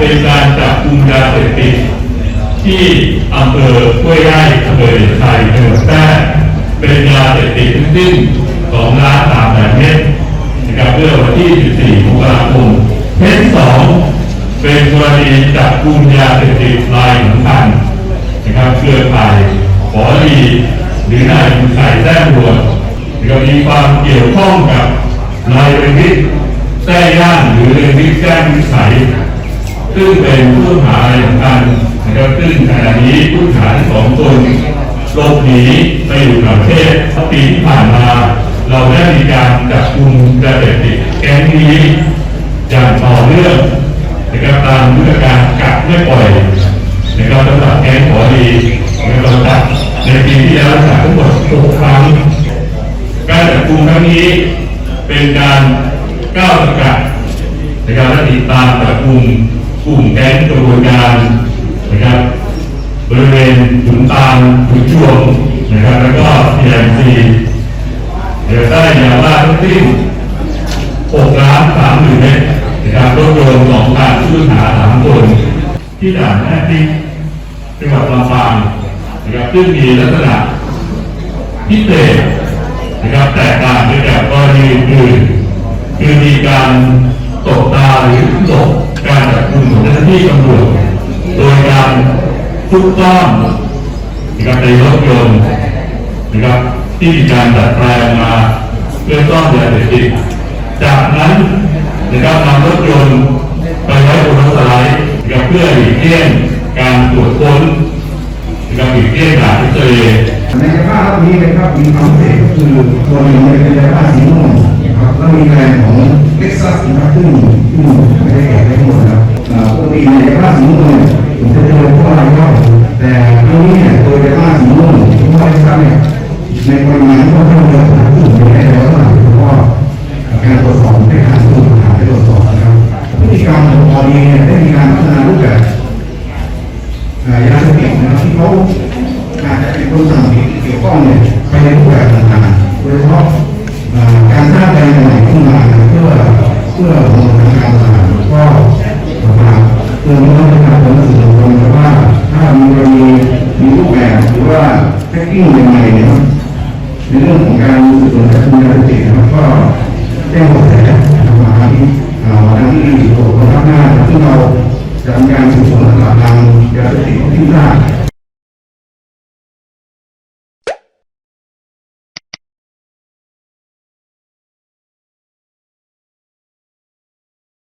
เป็นการจับกลุ่มยาเสพติดที่อำเภอห้วยไร่อำเภอเด่นชัยจังหวัดแพร่เป็นยาเสพติดทั้งสิ้น2ล้าน3แสนเม็ดนะครับเมื่อวันที่ 14มกราคมเคสที่สองเป็นกรณีจับกลุ่มยาเสพติดรายสำคัญนะครับเครือข่ายขอรีหรือนายบุญชัยแท้บัวนะครับมีความเกี่ยวข้องกับนายเรนวิทแท้ย่างหรือเรนวิทแจ้งวิสัย ซึ่งเป็นผู้ต้องหาอะไรสำคัญนะครับซึ่งขณะนี้ผู้ต้องหาสองคนหลบหนีไปอยู่ต่างประเทศปีที่ผ่านมา เราได้มีการจับกลุ่มยาเสพติดแก๊งนี้อย่างต่อเนื่องนะครับตามยุทธการกักไม่ปล่อยนะครับสำหรับแก๊งขอดีนะครับเราจับในปีที่แล้วจับทั้งหมดหกครั้งการจับกลุ่มครั้งนี้เป็นการก้าวสกัดในการติดตามจับกลุ่ม ลุ่มแก๊งกระบวนการนะครับบริเวณขุนตาลขุนช่วงนะครับแล้วก็พีเอ็มซีเดี๋ยวได้ยาบ้าทั้งสิ้น6ล้าน3หมื่นเมตรนะครับรถยนต์ของการผู้ต้องหาสามคนที่ด่านแม่ติ๊กจังหวัดลำปางนะครับซึ่งมีลักษณะพิเศษนะครับแตกต่างไปจากกรณีอื่นคือมีการตบตาหรือตบ การจับกลุ่มของเจ้าหน้าที่ตำรวจโดยการซุกซ่อนนะครับในรถยนต์นะครับที่มีการดัดแปลงมาเพื่อซ่อนยาเสพติดจากนั้นนะครับนำรถยนต์ไปไว้บนรถสไลด์นะครับเพื่อหลีกเลี่ยงการตรวจค้นนะครับหลีกเลี่ยงด่านพิเศษในภาพนี้นะครับมีความเศษก็คือตัวนึ่งเป็นยาบ้าสีม่วงนะครับแล้วมีแรนด์ของเล็กซัสนะครับซึ่งซึ่ง แบบต่างๆโดยเฉพาะการสร้างแบรนด์ใหม่ขึ้นมาเพื่อเพื่อผลปรยชน์การตลาดก็นะครับเพื่อไม่ต้องเป็นการผลสื่อตรงว่าถ้ามันมีมีรูปแบบหรือว่าแพ็กกิ้งยังไงเนี่ยในเรื่องของการสื่อสารกับคุณการเกษตรนะครับก็แจ้งบอกแสมาที่มาที่ดีโตก็รับหน้าที่เราทำการสื่อสารกับทางการเกษตรที่ทรา